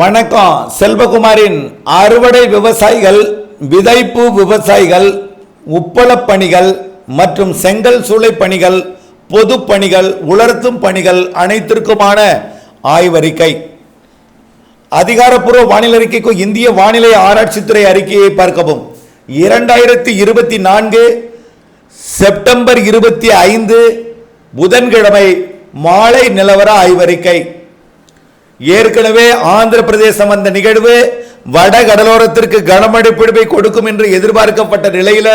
வணக்கம். செல்வகுமாரின் அறுவடை விவசாயிகள் விதைப்பு விவசாயிகள் உப்பளப் பணிகள் மற்றும் செங்கல் சூளை பணிகள் பொது பணிகள் உலர்த்தும் பணிகள் அனைத்திற்குமான ஆய்வறிக்கை. அதிகாரப்பூர்வ வானிலை அறிக்கைக்கு இந்திய வானிலை ஆராய்ச்சித்துறை அறிக்கையை பார்க்கவும். இரண்டாயிரத்தி இருபத்தி நான்கு செப்டம்பர் இருபத்தி ஐந்து புதன்கிழமை மாலை நிலவர ஆய்வறிக்கை. ஏற்கனவே ஆந்திர பிரதேசம் வந்த நிகழ்வு வட கடலோரத்திற்கு கனமழை பிடிப்பை கொடுக்கும் என்று எதிர்பார்க்கப்பட்ட நிலையில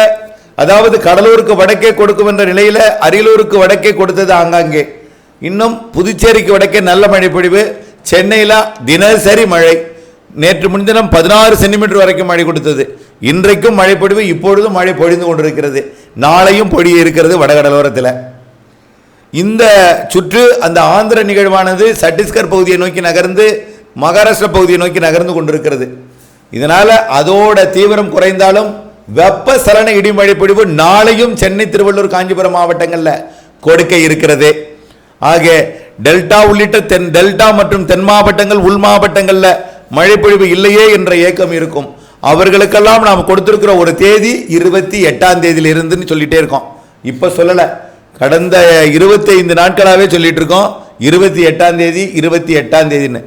அதாவது கடலூருக்கு வடக்கே கொடுக்கும் என்ற நிலையில அரியலூருக்கு வடக்கே கொடுத்தது ஆங்காங்கே. இன்னும் புதுச்சேரிக்கு வடக்கே நல்ல மழை பொழிவு சென்னையில தினசரி மழை. நேற்று முன்தினம் பதினாறு சென்டிமீட்டர் வரைக்கும் மழை கொடுத்தது. இன்றைக்கும் மழை பொழிவு இப்பொழுதும் மழை பொழிந்து கொண்டிருக்கிறது. நாளையும் பொழிய இருக்கிறது வடகடலோரத்தில். இந்த சுற்று அந்த ஆந்திர நிகழ்வானது சட்டீஸ்கர் பகுதியை நோக்கி நகர்ந்து மகாராஷ்டிரா பகுதியை நோக்கி நகர்ந்து கொண்டிருக்கிறது. இதனால் அதோட தீவிரம் குறைந்தாலும் வெப்ப சலன இடிமழை பொழிவு நாளையும் சென்னை திருவள்ளூர் காஞ்சிபுரம் மாவட்டங்களில் கொடுக்க இருக்கிறது. ஆக டெல்டா உள்ளிட்ட தென் டெல்டா மற்றும் தென் மாவட்டங்கள் உள் மாவட்டங்களில் மழைப்பொழிவு இல்லையே என்ற ஏக்கம் இருக்கும். அவர்களுக்கெல்லாம் நாம் கொடுத்துருக்கிற ஒரு தேதி இருபத்தி எட்டாம் தேதியிலிருந்துன்னு இருந்துன்னு இருக்கோம். இப்போ சொல்லலை. கடந்த இருபத்தைந்து நாட்களாகவே சொல்லிட்டு இருக்கோம் இருபத்தி எட்டாம் தேதி இருபத்தி எட்டாம் தேதின்னு.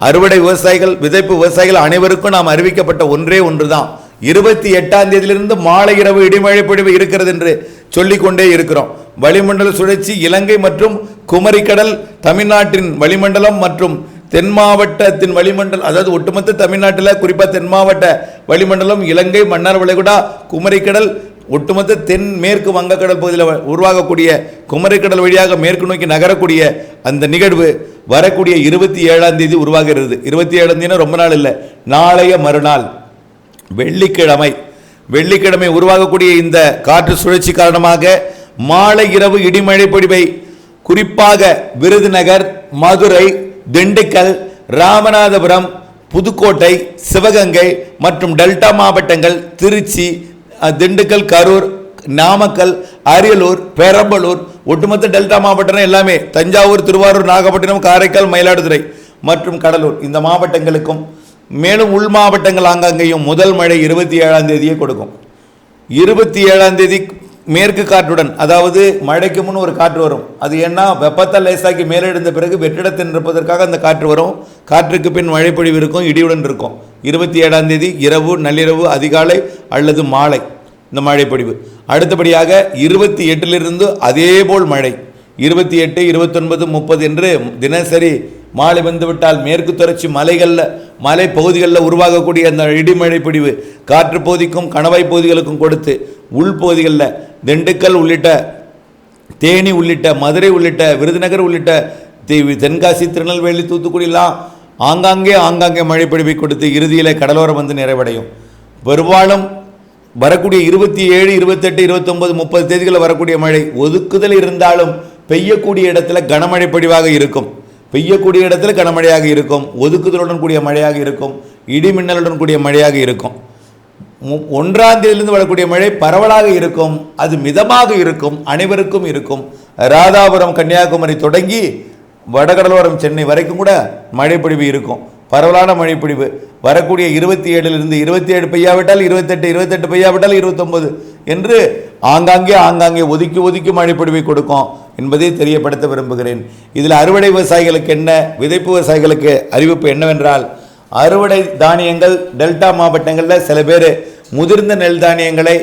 அறுவடை விவசாயிகள் விதைப்பு விவசாயிகள் அனைவருக்கும் நாம் அறிவிக்கப்பட்ட ஒன்றே ஒன்று தான் இருபத்தி எட்டாம் தேதியிலிருந்து மாலை இரவு இடிமழை பொழிவு இருக்கிறது என்று சொல்லிக்கொண்டே இருக்கிறோம். வளிமண்டல சுழற்சி இலங்கை மற்றும் குமரிக்கடல் தமிழ்நாட்டின் வளிமண்டலம் மற்றும் தென் மாவட்டத்தின் வளிமண்டலம் அதாவது ஒட்டுமொத்த தமிழ்நாட்டில் குறிப்பாக தென் மாவட்ட வளிமண்டலம் இலங்கை மன்னார் வளைகுடா குமரிக்கடல் ஒட்டுமொத்த தென் மேற்கு வங்கக்கடல் பகுதியில் வ- உருவாகக்கூடிய குமரிக்கடல் வழியாக மேற்கு நோக்கி நகரக்கூடிய அந்த நிகழ்வு வரக்கூடிய இருபத்தி ஏழாம் தேதி உருவாகிறது. இருபத்தி ஏழாம் தேதி ரொம்ப நாள் இல்லை. நாளைய மறுநாள். வெள்ளிக்கிழமை. வெள்ளிக்கிழமை உருவாகக்கூடிய இந்த காற்று சுழற்சி காரணமாக மாலை இரவு இடிமழை பொழிவை குறிப்பாக விருதுநகர் மதுரை திண்டுக்கல் ராமநாதபுரம் புதுக்கோட்டை சிவகங்கை மற்றும் டெல்டா மாவட்டங்கள் திருச்சி திண்டுக்கல் கரூர் நாமக்கல் அரியலூர் பெரம்பலூர் ஒட்டுமொத்த டெல்டா மாவட்டம் எல்லாமே தஞ்சாவூர் திருவாரூர் நாகப்பட்டினம் காரைக்கால் மயிலாடுதுறை மற்றும் கடலூர். இந்த மாவட்டங்களுக்கும் மேலும் உள் மாவட்டங்கள் ஆங்காங்கேயும் முதல் மழை இருபத்தி ஏழாம் தேதியே கொடுக்கும். இருபத்தி ஏழாம் தேதி மேற்கு காற்றுடன் அதாவது மழைக்கு முன் ஒரு காற்று வரும். அது ஏன்னா வெப்பத்தால் லேசாக்கி மேலெழுந்த பிறகு வெற்றிடத்தில் நிற்பதற்காக அந்த காற்று வரும். காற்றுக்கு பின் மழைப்பொழிவு இருக்கும் இடியுடன் இருக்கும். இருபத்தி ஏழாம் தேதி இரவு நள்ளிரவு அதிகாலை அல்லது மாலை இந்த மழைப்பொழிவு. அடுத்தபடியாக இருபத்தி எட்டிலிருந்து அதேபோல் மழை. இருபத்தி எட்டு இருபத்தொன்பது முப்பது என்று தினசரி மாலை வந்துவிட்டால் மேற்கு தொடர்ச்சி மலைகளில் மலை பகுதிகளில் உருவாகக்கூடிய அந்த இடிமழை பொழிவு காற்று பகுதிக்கும் கணவாய் பகுதிகளுக்கும் கொடுத்து உள்பகுதிகளில் திண்டுக்கல் உள்ளிட்ட தேனி உள்ளிட்ட மதுரை உள்ளிட்ட விருதுநகர் உள்ளிட்ட தென்காசி திருநெல்வேலி தூத்துக்குடிலாம் ஆங்காங்கே ஆங்காங்கே மழை பொழிவை கொடுத்து இறுதியில் கடலோரம் வந்து நிறைவடையும். பெரும்பாலும் வரக்கூடிய இருபத்தி ஏழு இருபத்தெட்டு இருபத்தொம்பது முப்பது தேதிகளில் வரக்கூடிய மழை ஒதுக்குதல் இருந்தாலும் பெய்யக்கூடிய இடத்துல கனமழை பொழிவாக இருக்கும். பெய்யக்கூடிய இடத்துல கனமழையாக இருக்கும். ஒதுக்குதலுடன் கூடிய மழையாக இருக்கும். இடிமின்னலுடன் கூடிய மழையாக இருக்கும். ஒன்றாம் தேதியிலிருந்து வரக்கூடிய மழை பரவலாக இருக்கும் அது மிதமாக இருக்கும் அனைவருக்கும் இருக்கும். ராதாபுரம் கன்னியாகுமரி தொடங்கி வடகடலோரம் சென்னை வரைக்கும் கூட மழைப்பொழிவு இருக்கும். பரவலான மழைப்பொழிவு. வரக்கூடிய இருபத்தி ஏழிலிருந்து இருபத்தி ஏழு பெய்யாவிட்டால் இருபத்தெட்டு இருபத்தெட்டு பெய்யாவிட்டால் இருபத்தொம்பது என்று ஆங்காங்கே ஆங்காங்கே ஒதுக்கி ஒதுக்கி மழைப்பொழிவை கொடுக்கும் என்பதை தெரியப்படுத்த விரும்புகிறேன். இதில் அறுவடை விவசாயிகளுக்கு என்ன விதைப்பு விவசாயிகளுக்கு அறிவிப்பு என்னவென்றால் அறுவடை தானியங்கள் டெல்டா மாவட்டங்களில் சில பேர் முதிர்ந்த நெல் தானியங்களை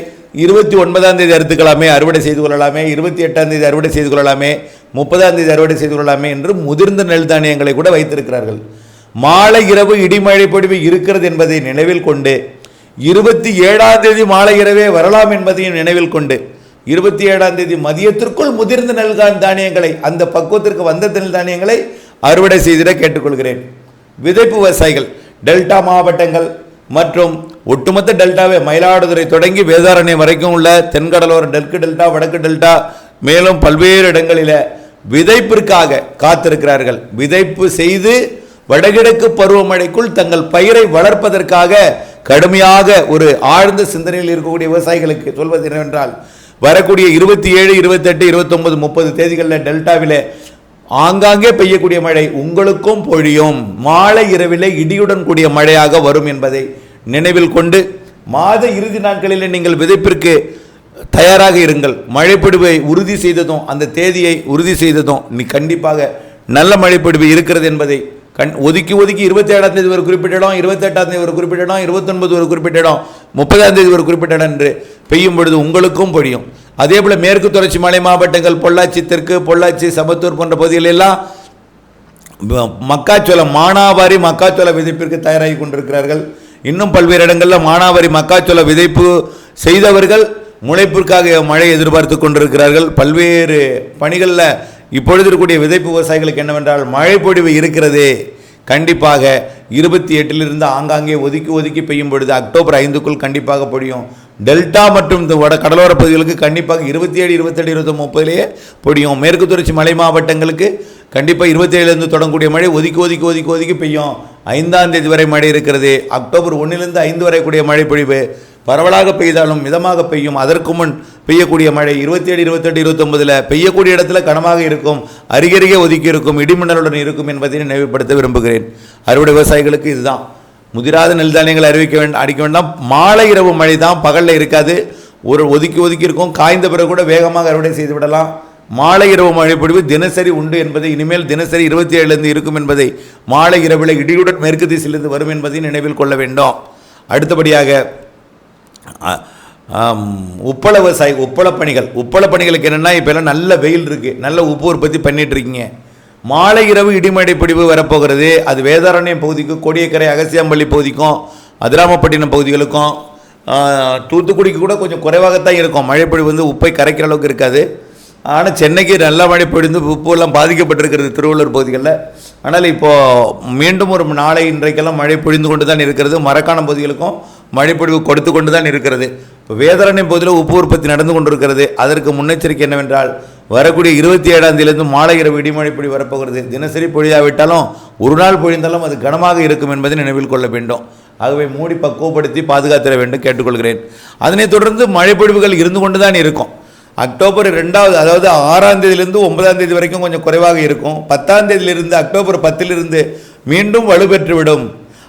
இருபத்தி ஒன்பதாம் தேதி அறுத்துக்கலாமே அறுவடை செய்து கொள்ளலாமே இருபத்தி எட்டாம் தேதி அறுவடை செய்து கொள்ளலாமே முப்பதாம் தேதி அறுவடை செய்து கொள்ளலாமே என்று முதிர்ந்த நெல் தானியங்களை கூட வைத்திருக்கிறார்கள். மாலை இரவு இடிமழை பொழிவு இருக்கிறது என்பதை நினைவில் கொண்டு இருபத்தி ஏழாம் தேதி மாலை இரவே வரலாம் என்பதையும் நினைவில் கொண்டு இருபத்தி ஏழாம் தேதி மதியத்திற்குள் முதிர்ந்த நெல் தானியங்களை அந்த பக்குவத்திற்கு வந்த நெல் தானியங்களை அறுவடை செய்திட கேட்டுக்கொள்கிறேன். விதைப்பு விவசாயிகள் டெல்டா மாவட்டங்கள் மற்றும் ஒட்டுமொத்த டெல்டாவே மயிலாடுதுறை தொடங்கி வேதாரண்யம் வரைக்கும் உள்ள தென்கடலோர தெற்கு டெல்டா வடக்கு டெல்டா மேலும் பல்வேறு இடங்களில் விதைப்பிற்காக காத்திருக்கிறார்கள். விதைப்பு செய்து வடகிழக்கு பருவமழைக்குள் தங்கள் பயிரை வளர்ப்பதற்காக கடுமையாக ஒரு ஆழ்ந்த சிந்தனையில் இருக்கக்கூடிய விவசாயிகளுக்கு சொல்வது என்னவென்றால் வரக்கூடிய இருபத்தி ஏழு இருபத்தெட்டு இருபத்தொன்பது முப்பது தேதிகளில் டெல்டாவில் ஆங்காங்கே பெய்யக்கூடிய மழை உங்களுக்கும் பொழியும். மாலை இரவிலே இடியுடன் கூடிய மழையாக வரும் என்பதை நினைவில் கொண்டு மாத இறுதி நாட்களில் நீங்கள் விதைப்பிற்கு தயாராக இருங்கள். மழைப்பிடிவை உறுதி செய்ததும் அந்த தேதியை உறுதி செய்ததும் நீ கண்டிப்பாக நல்ல மழைப்பிடிவு இருக்கிறது என்பதை கண் ஒதுக்கி ஒதுக்கி இருபத்தி ஏழாம் தேதி ஒரு குறிப்பிட்ட இடம் இருபத்தெட்டாம் தேதி ஒரு குறிப்பிட்ட இடம் இருபத்தொன்பது ஒரு குறிப்பிட்ட இடம் முப்பதாம் தேதி ஒரு குறிப்பிட்ட இடம் என்று பெய்யும் பொழுது உங்களுக்கும் பொழியும். அதே போல் மேற்கு தொடர்ச்சி மலை மாவட்டங்கள் பொள்ளாச்சி தெற்கு பொள்ளாச்சி சமத்தூர் போன்ற பகுதிகளில் எல்லாம் மக்காச்சோளம் மானாவாரி மக்காச்சோள விதைப்பிற்கு தயாராகி கொண்டிருக்கிறார்கள். இன்னும் பல்வேறு இடங்களில் மானாவாரி மக்காச்சோள விதைப்பு செய்தவர்கள் முளைப்பிற்காக மழை எதிர்பார்த்து கொண்டிருக்கிறார்கள். பல்வேறு பணிகளில் இப்பொழுது இருக்கக்கூடிய விதைப்பு விவசாயிகளுக்கு என்னவென்றால் மழை பொழிவு இருக்கிறது. கண்டிப்பாக இருபத்தி எட்டிலிருந்து ஆங்காங்கே ஒதுக்கி ஒதுக்கி பெய்யும் பொழுது அக்டோபர் ஐந்துக்குள் கண்டிப்பாக பொழியும். டெல்டா மற்றும் இந்த வட கடலோர பகுதிகளுக்கு கண்டிப்பாக இருபத்தி ஏழு இருபத்தெட்டு இருபத்தி முப்பதுலேயே பொடியும் மேற்கு தொடர்ச்சி மலை மாவட்டங்களுக்கு கண்டிப்பாக இருபத்தேழுலேருந்து தொடங்கக்கூடிய மழை ஒதுக்கி ஒதுக்கி ஒதுக்கி ஒதுக்கி பெய்யும். ஐந்தாம் தேதி வரை மழை இருக்கிறது. அக்டோபர் ஒன்றிலிருந்து ஐந்து வரை கூடிய மழை பொழிவு பரவலாக பெய்தாலும் மிதமாக பெய்யும். அதற்கு முன் பெய்யக்கூடிய மழை இருபத்தி ஏழு இருபத்தெட்டு இருபத்தொம்பதில் பெய்யக்கூடிய இடத்துல கனமாக இருக்கும் அருகருகே ஒதுக்கி இருக்கும் இடிமின்னலுடன் இருக்கும் என்பதை நினைவுபடுத்த விரும்புகிறேன். அறுவடை விவசாயிகளுக்கு இதுதான். முதிராத நெல் தானியங்களை அறிவிக்க வேண்டாம் அடிக்க வேண்டாம். மாலை இரவு மழை தான் பகலில் இருக்காது. ஒரு ஒதுக்கி ஒதுக்கி இருக்கும். காய்ந்த பிறகு கூட வேகமாக அறுவடை செய்து விடலாம். மாலை இரவு மழை தினசரி உண்டு என்பதை இனிமேல் தினசரி இருபத்தி ஏழுலேருந்து இருக்கும் என்பதை மாலை இரவில் இடியுடன் மேற்கு திசையிலிருந்து வரும் என்பதை நினைவில் கொள்ள வேண்டும். அடுத்தபடியாக உப்பள விவசாயி உப்பள பணிகள் உப்பள பணிகளுக்கு என்னென்னா இப்போ எல்லாம் நல்ல வெயில் இருக்குது நல்ல உப்பு உற்பத்தி பண்ணிகிட்ருக்கீங்க மாலை இரவு இடிமடை பிடிவு வரப்போகிறது. அது வேதாரண்யம் பகுதிக்கும் கொடியக்கரை அகசியாம்பள்ளி பகுதிக்கும் அதிராமப்பட்டினம் பகுதிகளுக்கும் தூத்துக்குடிக்கு கூட கொஞ்சம் குறைவாகத்தான் இருக்கும். மழைப்பொழிவு வந்து உப்பை கரைக்கிற அளவுக்கு இருக்காது. ஆனால் சென்னைக்கு நல்ல மழை பொழிந்து உப்புலாம் பாதிக்கப்பட்டிருக்கிறது திருவள்ளூர் பகுதிகளில். ஆனால் இப்போது மீண்டும் ஒரு நாளை இன்றைக்கெல்லாம் மழை பொழிந்து கொண்டு தான் இருக்கிறது. மரக்காணம் பகுதிகளுக்கும் மழைப்பொழிவு கொடுத்து கொண்டு தான் இருக்கிறது. இப்போ வேதாரண்யம் பகுதியில் உப்பு உற்பத்தி நடந்து கொண்டிருக்கிறது. அதற்கு முன்னெச்சரிக்கை என்னவென்றால் வரக்கூடிய இருபத்தி ஏழாம் தேதியிலிருந்து மாலை இரவு இடிமழைப்பொடி வரப்போகிறது. தினசரி பொழியாவிட்டாலும் ஒரு நாள் பொழிந்தாலும் அது கனமாக இருக்கும் என்பதை நினைவில் கொள்ள வேண்டும். ஆகவே மூடி பக்குவப்படுத்தி பாதுகாத்திட வேண்டும் கேட்டுக்கொள்கிறேன். அதனைத் தொடர்ந்து மழைப்பொழிவுகள் இருந்து கொண்டு தான் இருக்கும். அக்டோபர் ரெண்டாவது அதாவது ஆறாம் தேதியிலிருந்து ஒன்பதாம் தேதி வரைக்கும் கொஞ்சம் குறைவாக இருக்கும். பத்தாம் தேதியிலிருந்து அக்டோபர் பத்திலிருந்து மீண்டும் வலுப்பெற்றுவிடும்.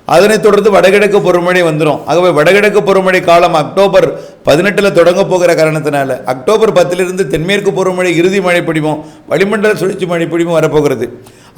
அதனைத் தொடர்ந்து வடகிழக்கு பருவமழை வந்துடும் ஆகவே வடகிழக்கு பருவமழை காலம் அக்டோபர் பதினெட்டில் தொடங்க போகிற காரணத்தினால அக்டோபர் பத்திலிருந்து தென்மேற்கு பருவமழை இறுதி மழை பிடிவும் வளிமண்டல சுழற்சி மழை பிடிவும் வரப்போகிறது.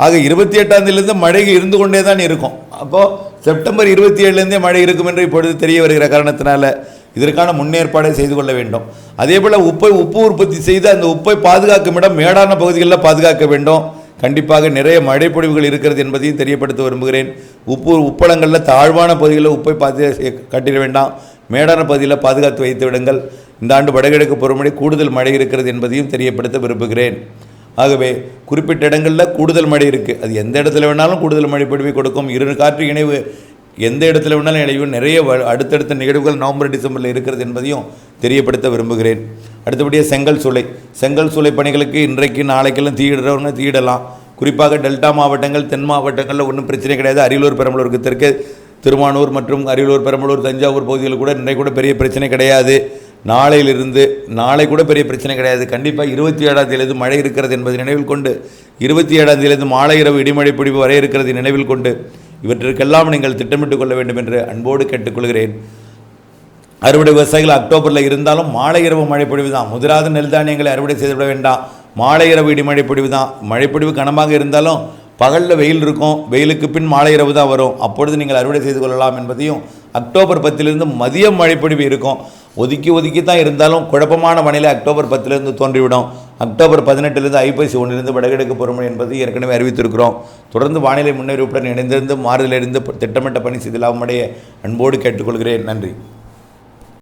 ஆக இருபத்தி எட்டாம் மழை இருந்து கொண்டே தான் இருக்கும். அப்போது செப்டம்பர் இருபத்தி ஏழுலேருந்தே மழை இருக்கும் என்று இப்பொழுது தெரிய வருகிற காரணத்தினால இதற்கான முன்னேற்பாடை செய்து கொள்ள வேண்டும். அதே போல் உப்பை உப்பு உற்பத்தி செய்து அந்த உப்பை பாதுகாக்கும் இடம் மேடான பகுதிகளில் பாதுகாக்க வேண்டும். கண்டிப்பாக நிறைய மழைப்பொழிவுகள் இருக்கிறது என்பதையும் தெரியப்படுத்த விரும்புகிறேன். உப்பு உப்பளங்களில் தாழ்வான பகுதிகளில் உப்பை பார்த்து கட்டிட வேண்டாம். மேடான பகுதியில் பாதுகாத்து வைத்து விடுங்கள். இந்த ஆண்டு வடகிழக்கு பருவமழை கூடுதல் மழை இருக்கிறது என்பதையும் தெரியப்படுத்த விரும்புகிறேன். ஆகவே குறிப்பிட்ட இடங்களில் கூடுதல் மழை இருக்குது அது எந்த இடத்துல வேணாலும் கூடுதல் மழை பொழிவை கொடுக்கும். இரு காற்று இணைவு எந்த இடத்துல வேணாலும் இணைவு. நிறைய வ- அடுத்தடுத்த நிகழ்வுகள் நவம்பர் டிசம்பரில் இருக்கிறது என்பதையும் தெரியப்படுத்த விரும்புகிறேன். அடுத்தபடியாக செங்கல் சூளை. செங்கல் சூளை பணிகளுக்கு இன்றைக்கு நாளைக்கெல்லாம் தீயிடுறவங்க தீயிடலாம். குறிப்பாக டெல்டா மாவட்டங்கள் தென் மாவட்டங்களில் ஒன்றும் பிரச்சனை கிடையாது. அரியலூர் பெரம்பலூருக்கு தெற்கு திருமானூர் மற்றும் அரியலூர் பெரம்பலூர் தஞ்சாவூர் பகுதியில் கூட இன்றைக்கு கூட பெரிய பிரச்சனை கிடையாது. நாளையிலிருந்து நாளை கூட பெரிய பிரச்சனை கிடையாது. கண்டிப்பாக இருபத்தி ஏழாம் தேதியிலிருந்து மழை இருக்கிறது என்பதை நினைவில் கொண்டு இருபத்தி ஏழாம் தேதியிலிருந்து மாலை இரவு இடிமழை பிடிப்பு வர இருக்கிறது நினைவில் கொண்டு இவற்றிற்கெல்லாம் நீங்கள் திட்டமிட்டுக் கொள்ள வேண்டும் என்று அன்போடு கேட்டுக்கொள்கிறேன். அறுவடை விவசாயிகள் அக்டோபரில் இருந்தாலும் மாலை இரவு மழைப்பொழிவு தான். முதிராத நெல் தானியங்களை அறுவடை செய்துவிட வேண்டாம். மாலை இரவு இடிமழை பொழிவு தான். மழைப்பொழிவு கனமாக இருந்தாலும் பகலில் வெயில் இருக்கும். வெயிலுக்கு பின் மாலை இரவு தான் வரும். அப்பொழுது நீங்கள் அறுவடை செய்து கொள்ளலாம் என்பதையும் அக்டோபர் பத்திலிருந்து மதியம் மழைப்பொழிவு இருக்கும். ஒதுக்கி ஒதுக்கி தான் இருந்தாலும் குழப்பமான வானிலை அக்டோபர் பத்திலிருந்து தோன்றிவிடும். அக்டோபர் பதினெட்டிலிருந்து ஐப்பசி ஒன்றிலிருந்து வடகிழக்கு பருவமழை என்பது ஏற்கனவே அறிவித்திருக்கிறோம். தொடர்ந்து வானிலை முன்னறிவிப்புடன் இணைந்திருந்து மாறுதலிருந்து திட்டமிட்ட பணி செய்து லாபமடைய அன்போடு கேட்டுக்கொள்கிறேன். நன்றி.